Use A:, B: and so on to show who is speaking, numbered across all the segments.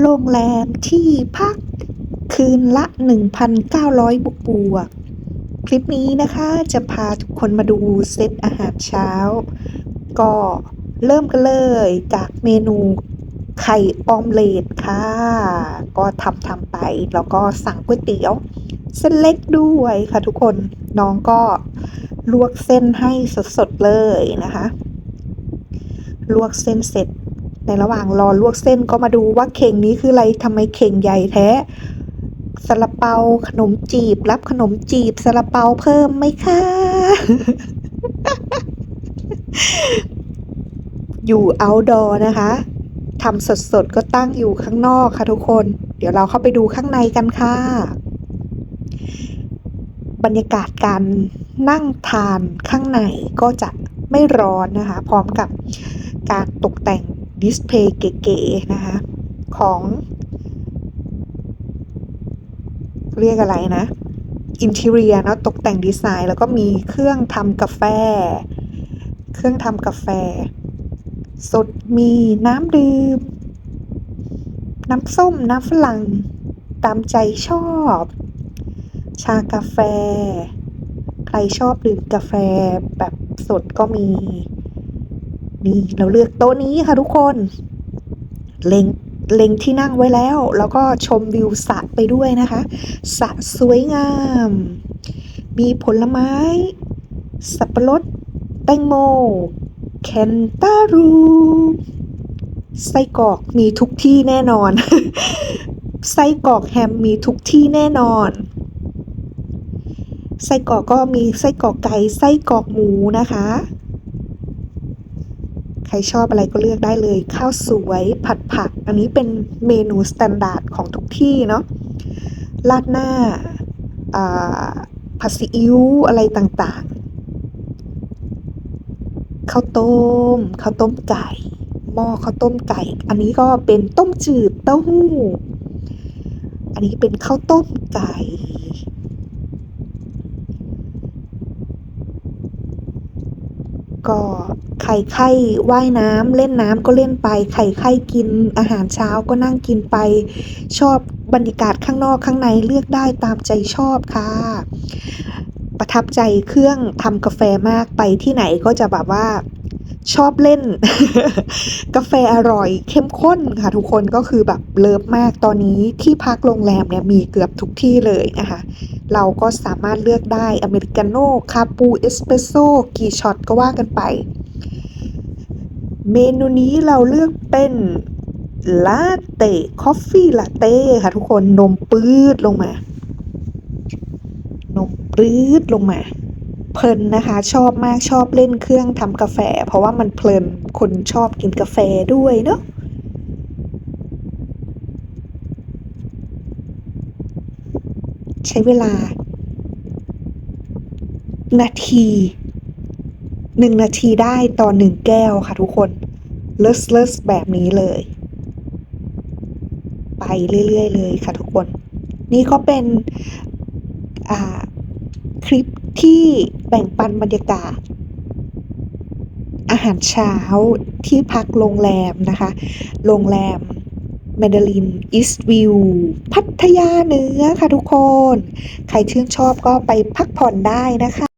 A: โรงแรมที่พักคืนละ 1,900 บวกบวก คลิปนี้นะคะจะพาทุกคนมาดูเซตอาหารเช้า ก็เริ่มกันเลยจากเมนูไข่ออมเลตค่ะ ก็ทำทำไป แล้วก็สั่งก๋วยเตี๋ยว เส้นเล็กด้วยค่ะทุกคนน้องก็ลวกเส้นให้สดๆเลยนะคะ ลวกเส้นเสร็จ ในระหว่างรอลวกเส้นก็มาดูว่าเข่งนี้คืออะไรทำไมเข่งใหญ่แท้ซาลาเปาขนมจีบ รับขนมจีบซาลาเปาเพิ่มไหมคะ อยู่ outdoor นะคะทำสดๆ ก็ตั้งอยู่ข้างนอกค่ะทุกคน เดี๋ยวเราเข้าไปดูข้างในกันค่ะ บรรยากาศการนั่งทานข้างในก็จะไม่ร้อนนะคะ พร้อมกับการตกแต่ง ดิสเพลย์เก๋ๆนะคะ ของ เรียกอะไรนะอินเทเรียเนาะตกแต่งดีไซน์ แล้วก็มีเครื่องทำกาแฟ เครื่องทำกาแฟ สดมีน้ำดื่ม น้ำส้ม น้ำฝรั่ง ตามใจชอบ ชากาแฟ ใครชอบดื่มกาแฟแบบสดก็มี นี่เราเลือกโต๊ะนี้ค่ะทุกคน เล็งเล็งที่นั่งไว้แล้ว แล้วก็ชมวิวสระไปด้วยนะคะสระสวยงาม มีผลไม้ สับปะรด แตงโม แคนตาลูไส้กรอกมีทุกที่แน่นอน ไส้กรอกแฮมมีทุกที่แน่นอน ไส้กรอกก็มีไส้กรอกไก่ ไส้กรอกหมูนะคะ รชอบอะไรก็เลือกได้เลย ข้าวสวยผัดผัก อันนี้เป็นเมนูสแตนดาร์ดของทุกที่เนาะราดหน้าอ่าผัดซีอิ๊วอะไรต่างๆข้าวต้มข้าวต้มไก่หม้อข้าวต้มไก่ อันนี้ก็เป็นต้มจืดเต้าหู้ อันนี้เป็นข้าวต้มไก่ก็ ใครไข้ว่ายน้ำเล่นน้ำก็เล่นไปใครไข้กินอาหารเช้าก็นั่งกินไป ชอบบรรยากาศข้างนอกข้างในเลือกได้ตามใจชอบค่ะ ประทับใจเครื่องทำกาแฟมากไปที่ไหนก็จะแบบว่าชอบเล่น กาแฟอร่อย เข้มข้นค่ะ ทุกคนก็คือแบบเลิฟมากตอนนี้ที่พักโรงแรมเนี่ยมีเกือบทุกที่เลยนะคะ เราก็สามารถเลือกได้อเมริกาโน่คาปูเอสเปรสโซ่กี่ช็อตก็ว่ากันไป เมนูนี้เราเลือกเป็นลาเต้คอฟฟี่ลาเต้ค่ะทุกคนนมปื๊ดลงมา นมปื๊ดลงมา เพลินนะคะ ชอบมากชอบเล่นเครื่องทำกาแฟ เพราะว่ามันเพลินคนชอบกินกาแฟด้วยเนาะใช้เวลา นาที หนึ่งนาทีได้ต่อหนึ่งแก้วค่ะทุกคนเลิศเลิศแบบนี้เลย ไปเรื่อยๆเลยค่ะทุกคน นี่ก็เป็นคลิปที่แบ่งปันบรรยากาศ อาหารเช้าที่พักโรงแรมนะคะ โรงแรมแมดารินอีสต์วิวพัทยาเหนือค่ะทุกคน ใครชื่นชอบก็ไปพักผ่อนได้นะคะ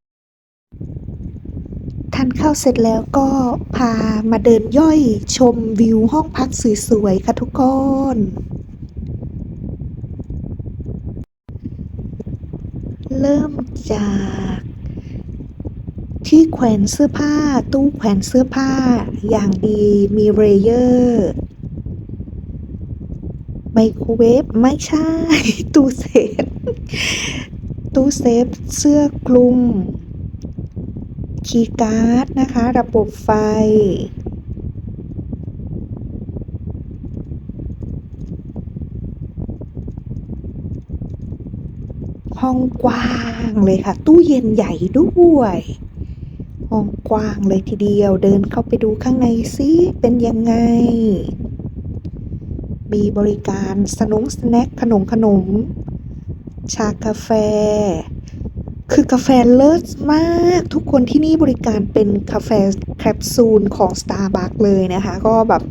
A: ข้าวเสร็จแล้วก็พามาเดินย่อยชมวิวห้องพักสวยๆค่ะทุกคนเริ่มจากที่แขวนเสื้อผ้าตู้แขวนเสื้อผ้าอย่างดีมีเรเยอร์ไมโครเวฟไม่ใช่ ตู้เซฟ ตู้เซฟ เสื้อคลุม คีย์การ์ดนะคะ ระบบไฟ ห้องกว้างเลยค่ะ ตู้เย็นใหญ่ด้วย ห้องกว้างเลยทีเดียว เดินเข้าไปดูข้างในซิเป็นยังไง มีบริการสนุงสแน็คขนมขนม ชากาแฟ คือกาแฟเลิศมากทุกคนที่นี่บริการเป็นกาแฟแคปซูลของ Starbucks เลยนะคะ ก็แบบ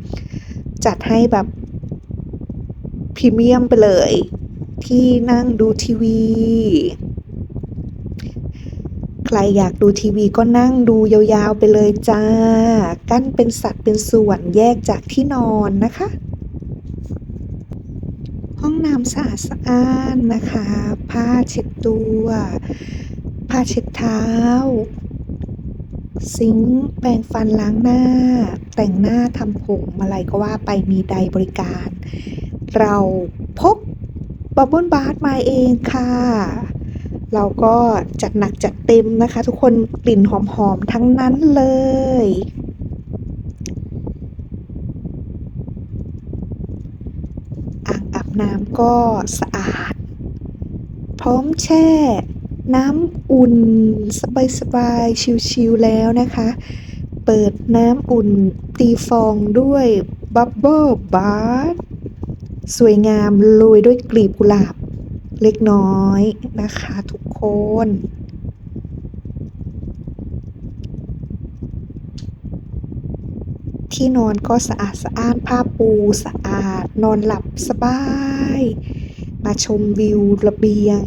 A: จัดให้แบบพรีเมียมไปเลย ที่นั่งดูทีวี ใครอยากดูทีวีก็นั่งดูยาวๆไปเลยจ้า กั้นเป็นสัดเป็นส่วนแยกจากที่นอนนะคะ ห้องน้ำสะอาดสะอ้านนะคะ ผ้าเช็ดตัว ผ้าเช็ดเท้า ซิงแปรงฟันล้างหน้า แต่งหน้าทำผมอะไรก็ว่าไปมีใดบริการ เราพกบับเบิลบาร์มาเองค่ะ เราก็จัดหนักจัดเต็มนะคะ ทุกคนกลิ่นหอมๆทั้งนั้นเลยอ่างอาบน้ำก็สะอาด พร้อมแช่ น้ำอุ่นสบายๆชิวๆแล้วนะคะ เปิดน้ำอุ่นตีฟองด้วยบับเบิลบาร์สวยงามโรยด้วยกลีบกุหลาบเล็กน้อยนะคะทุกคน ที่นอนก็สะอาดสะอ้านผ้าปูสะอาดนอนหลับสบาย มาชมวิวระเบียง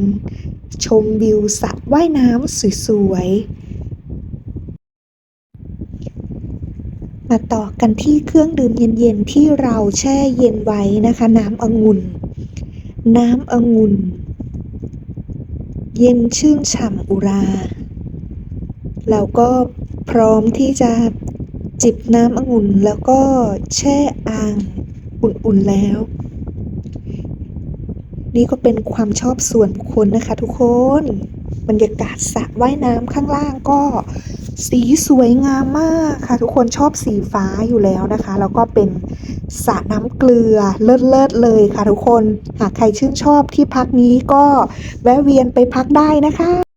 A: ชมวิวสระว่ายน้ำสวยๆ มาต่อกันที่เครื่องดื่มเย็นๆ ที่เราแช่เย็นไว้นะคะ น้ำองุ่น น้ำองุ่น เย็นชื่นฉ่ำอุรา เราก็พร้อมที่จะจิบน้ำองุ่นแล้วก็แช่อ่างอุ่นๆแล้ว นี่ก็เป็นความชอบส่วนบุคคลนะคะทุกคน บรรยากาศสระว่ายน้ำข้างล่างก็ สีสวยงามมากค่ะ ทุกคนชอบสีฟ้าอยู่แล้วนะคะ แล้วก็เป็นสระน้ำเกลือเลิศๆเลยค่ะทุกคน หากใครชื่นชอบที่พักนี้ก็แวะเวียนไปพักได้นะคะ